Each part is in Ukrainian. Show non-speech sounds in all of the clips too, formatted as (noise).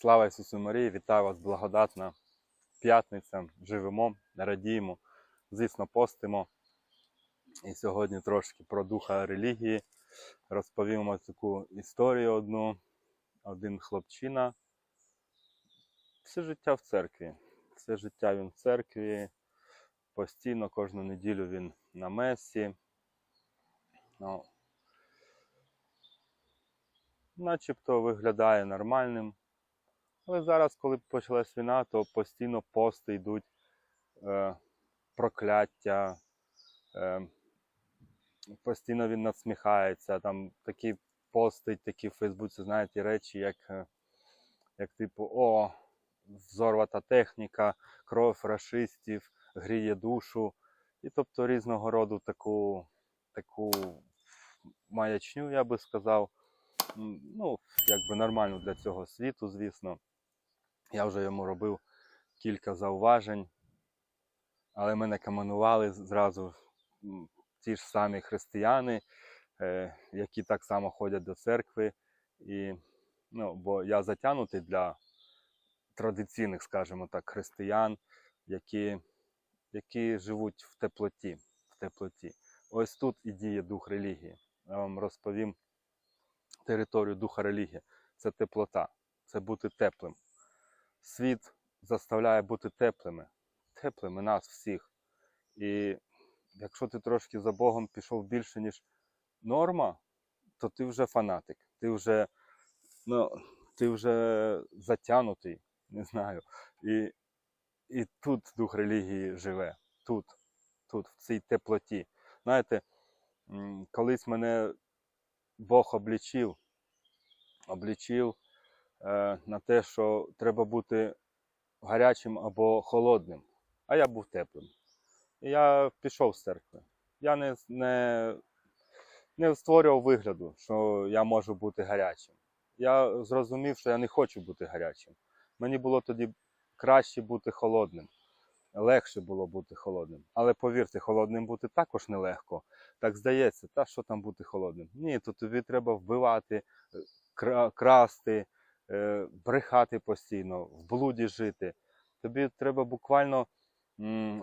Слава Ісусу Марії, вітаю вас благодатна п'ятниця. Живемо, радіємо, звісно, постимо. І сьогодні трошки про духа релігії. Розповімо таку історію одну. Один хлопчина. Все життя в церкві. Все життя він в церкві. Постійно кожну неділю він на месі. Ну, начебто виглядає нормальним. Але зараз, коли почалась війна, то постійно пости йдуть е, прокляття, е, постійно він надсміхається. Там такі постить, такі в Фейсбуці, знаєте, речі, як, е, як типу, о, взорвата техніка, кров рашистів, гріє душу. І тобто різного роду таку, таку маячню, я би сказав. Ну, якби нормально для цього світу, звісно. Я вже йому робив кілька зауважень, але мене каменували зразу ті ж самі християни, е, які так само ходять до церкви. І, ну, бо я затягнутий для традиційних, скажімо так, християн, які, які живуть в теплоті, в теплоті. Ось тут і діє дух релігії. Я вам розповім територію духа релігії. Це теплота, це бути теплим. Світ заставляє бути теплими, теплими нас всіх. І якщо ти трошки за Богом пішов більше, ніж норма, то ти вже фанатик, ти вже, ну, ти вже затягнутий, не знаю. І, і тут дух релігії живе, тут, тут, в цій теплоті. Знаєте, колись мене Бог облічив, облічив на те, що треба бути гарячим або холодним, а я був теплим. Я пішов з церкви. Я не, не, не створював вигляду, що я можу бути гарячим. Я зрозумів, що я не хочу бути гарячим. Мені було тоді краще бути холодним. Легше було бути холодним. Але повірте, холодним бути також нелегко. Так здається, та що там бути холодним? Ні, то тобі треба вбивати, е, кра- красти, е, брехати постійно, в блуді жити. Тобі треба буквально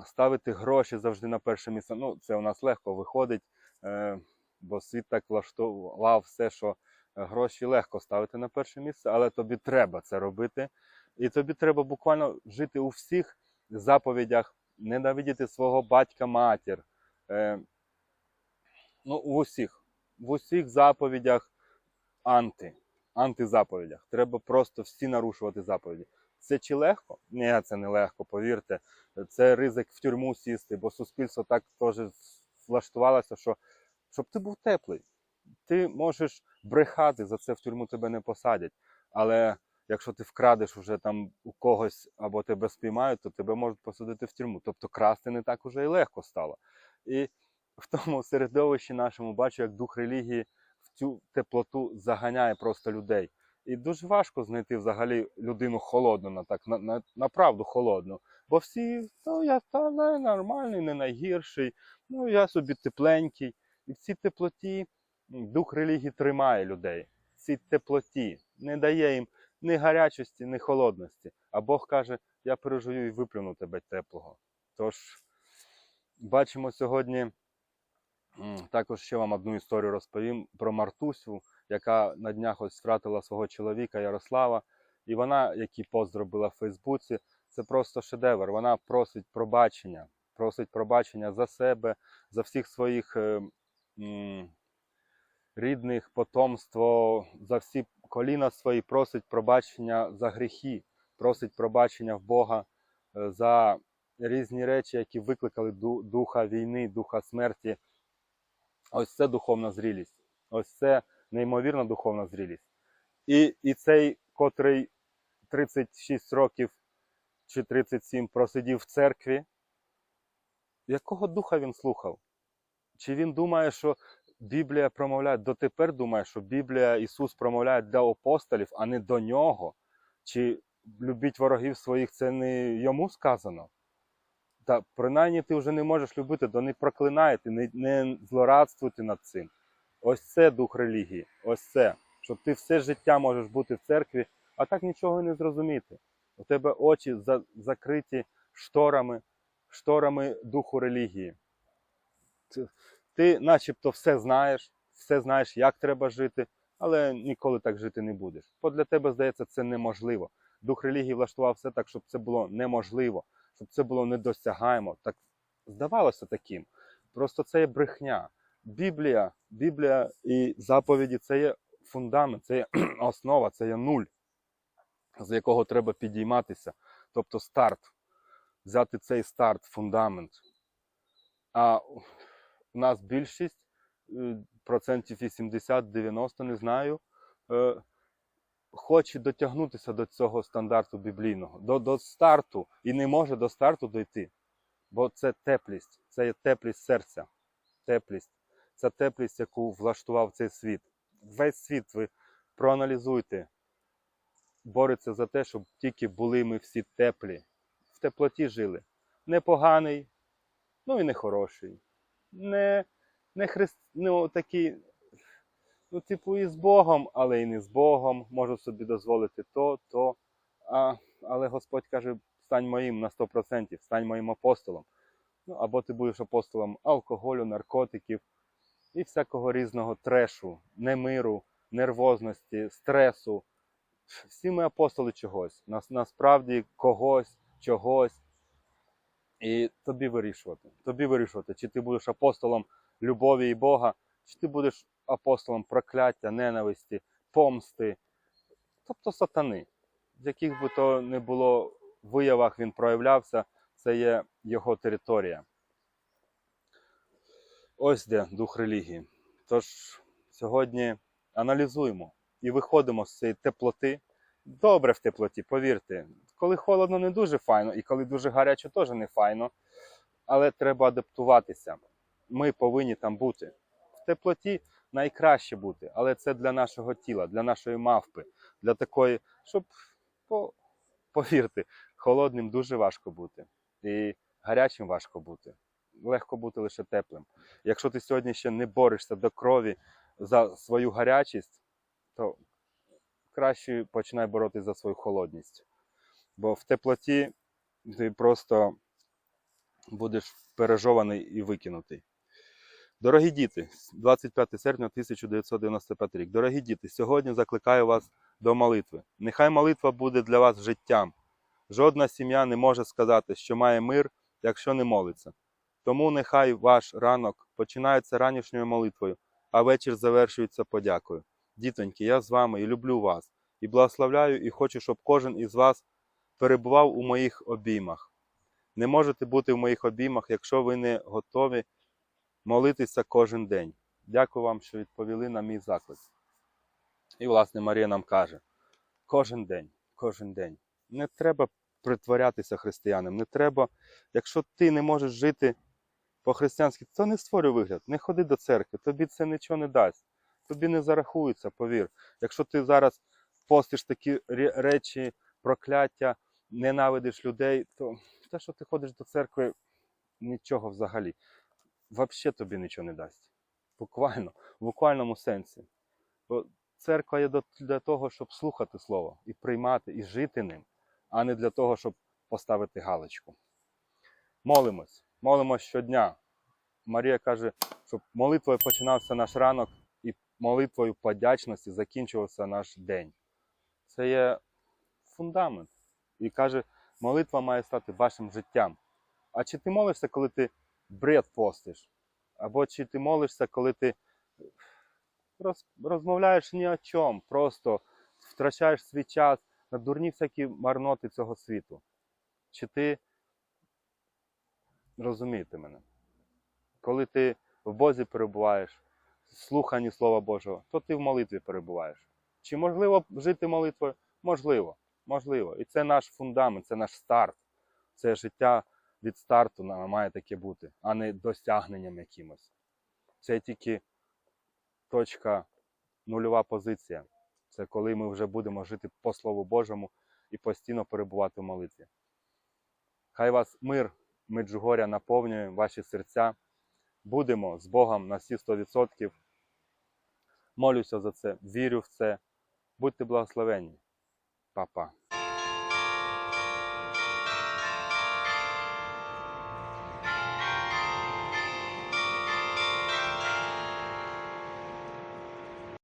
ставити гроші завжди на перше місце. Ну, це у нас легко виходить, е, бо світ так влаштував все, що е, гроші легко ставити на перше місце, але тобі треба це робити. І тобі треба буквально жити у всіх заповідях, ненавидіти свого батька, матір. Е, ну, в усіх, в усіх заповідях анти, антизаповідях. Треба просто всі нарушувати заповіді. Це чи легко? Ні, це не легко, повірте. Це ризик в тюрму сісти, бо суспільство так теж влаштувалося, що щоб ти був теплий. Ти можеш брехати, за це в тюрму тебе не посадять. Але якщо ти вкрадеш вже там у когось або тебе спіймають, то тебе можуть посадити в тюрму. Тобто красти не так уже і легко стало. І в тому середовищі нашому бачу, як дух релігії цю теплоту заганяє просто людей. І дуже важко знайти взагалі людину холодну, на так на, на, на правду холодну. Бо всі, ну я та не нормальний, не найгірший, ну я собі тепленький. І в цій теплоті дух релігії тримає людей. В цій теплоті не дає їм ні гарячості, ні холодності. А Бог каже: я пережую і виплюну тебе теплого. Тож бачимо сьогодні. Також ще вам одну історію розповім про Мартусю, яка на днях ось втратила свого чоловіка Ярослава. І вона, який пост зробила в Фейсбуці, це просто шедевр. Вона просить пробачення, просить пробачення за себе, за всіх своїх е, м, рідних, потомство, за всі коліна свої, просить пробачення за гріхи, просить пробачення в Бога е, за різні речі, які викликали ду- духа війни, духа смерті. Ось це духовна зрілість. Ось це неймовірна духовна зрілість. І, і цей, котрий 36 років чи 37 просидів в церкві, якого духа він слухав? Чи він думає, що Біблія промовляє, дотепер думає, що Біблія Ісус промовляє для апостолів, а не до нього? Чи любіть ворогів своїх це не йому сказано? Та принаймні ти вже не можеш любити, то не проклинайте, не, не злорадствуйте над цим. Ось це дух релігії, ось це. Що ти все життя можеш бути в церкві А так нічого не зрозуміти. У тебе очі за- закриті шторами, шторами духу релігії. Ти, ти начебто все знаєш, все знаєш, як треба жити, але ніколи так жити не будеш. Бо для тебе здається, це неможливо. Дух релігії влаштував все так, щоб це було неможливо, щоб це було недосягаємо. Так здавалося таким. Просто це є брехня. Біблія, Біблія і заповіді це є фундамент, це є (clears throat) основа, це є нуль, з якого треба підійматися. Тобто старт. Взяти цей старт, фундамент. А у нас більшість, е, процентів 80-90, не знаю, е, хоче дотягнутися до цього стандарту біблійного, до, до старту, і не може до старту дойти. Бо це теплість, це є теплість серця, теплість. Це теплість, яку влаштував цей світ. Весь світ ви проаналізуйте, бореться за те, щоб тільки були ми всі теплі, в теплоті жили. Не поганий, ну і не хороший. Не, не христ, ну, такий, ну, типу, і з Богом, але і не з Богом. Можу собі дозволити то, то. А, але Господь каже, стань моїм на 100%, стань моїм апостолом. Ну, або ти будеш апостолом алкоголю, наркотиків і всякого різного трешу, немиру, нервозності, стресу. Всі ми апостоли чогось. Нас, насправді когось, чогось. І тобі вирішувати. Тобі вирішувати, чи ти будеш апостолом любові і Бога, чи ти будеш апостолом прокляття, ненависті, помсти, тобто сатани. В яких би то не було виявах він проявлявся, це є його територія. Ось де дух релігії. Тож сьогодні аналізуємо і виходимо з цієї теплоти. Добре в теплоті, повірте. Коли холодно, не дуже файно, і коли дуже гаряче, теж не файно. Але треба адаптуватися. Ми повинні там бути. В теплоті найкраще бути, але це для нашого тіла, для нашої мавпи, для такої, щоб по, повірте, холодним дуже важко бути. І гарячим важко бути. Легко бути лише теплим. Якщо ти сьогодні ще не борешся до крові за свою гарячість, то краще починай боротися за свою холодність. Бо в теплоті ти просто будеш пережований і викинутий. Дорогі діти, 25 серпня 1995 рік. Дорогі діти, сьогодні закликаю вас до молитви. Нехай молитва буде для вас життям. Жодна сім'я не може сказати, що має мир, якщо не молиться. Тому нехай ваш ранок починається ранішньою молитвою, а вечір завершується подякою. Дітоньки, я з вами і люблю вас, і благословляю, і хочу, щоб кожен із вас перебував у моїх обіймах. Не можете бути в моїх обіймах, якщо ви не готові молитися кожен день. Дякую вам, що відповіли на мій заклик. І, власне, Марія нам каже: кожен день, кожен день. Не треба притворятися християнам, не треба, якщо ти не можеш жити по-християнськи, то не створюй вигляд, не ходи до церкви, тобі це нічого не дасть, тобі не зарахується, повір. Якщо ти зараз постиш такі речі, прокляття, ненавидиш людей, то те, що ти ходиш до церкви, нічого взагалі. Взагалі тобі нічого не дасть. Буквально, в буквальному сенсі. Бо церква є для того, щоб слухати слово і приймати, і жити ним, а не для того, щоб поставити галочку. Молимось, молимось щодня. Марія каже, щоб молитвою починався наш ранок і молитвою подячності закінчувався наш день. Це є фундамент. І каже, молитва має стати вашим життям. А чи ти молишся, коли ти бред постиш? Або чи ти молишся, коли ти роз, розмовляєш ні о чому, просто втрачаєш свій час на дурні всякі марноти цього світу? Чи ти розумієте мене? Коли ти в Бозі перебуваєш, в слуханні Слова Божого, то ти в молитві перебуваєш. Чи можливо жити молитвою? Можливо, можливо. І це наш фундамент, це наш старт. Це життя від старту має таке бути, а не досягненням якимось. Це тільки точка, нульова позиція. Це коли ми вже будемо жити по Слову Божому і постійно перебувати в молитві. Хай вас мир Меджугоря наповнює ваші серця. Будемо з Богом на всі 100%. Молюся за це, вірю в це. Будьте благословенні. Па-па.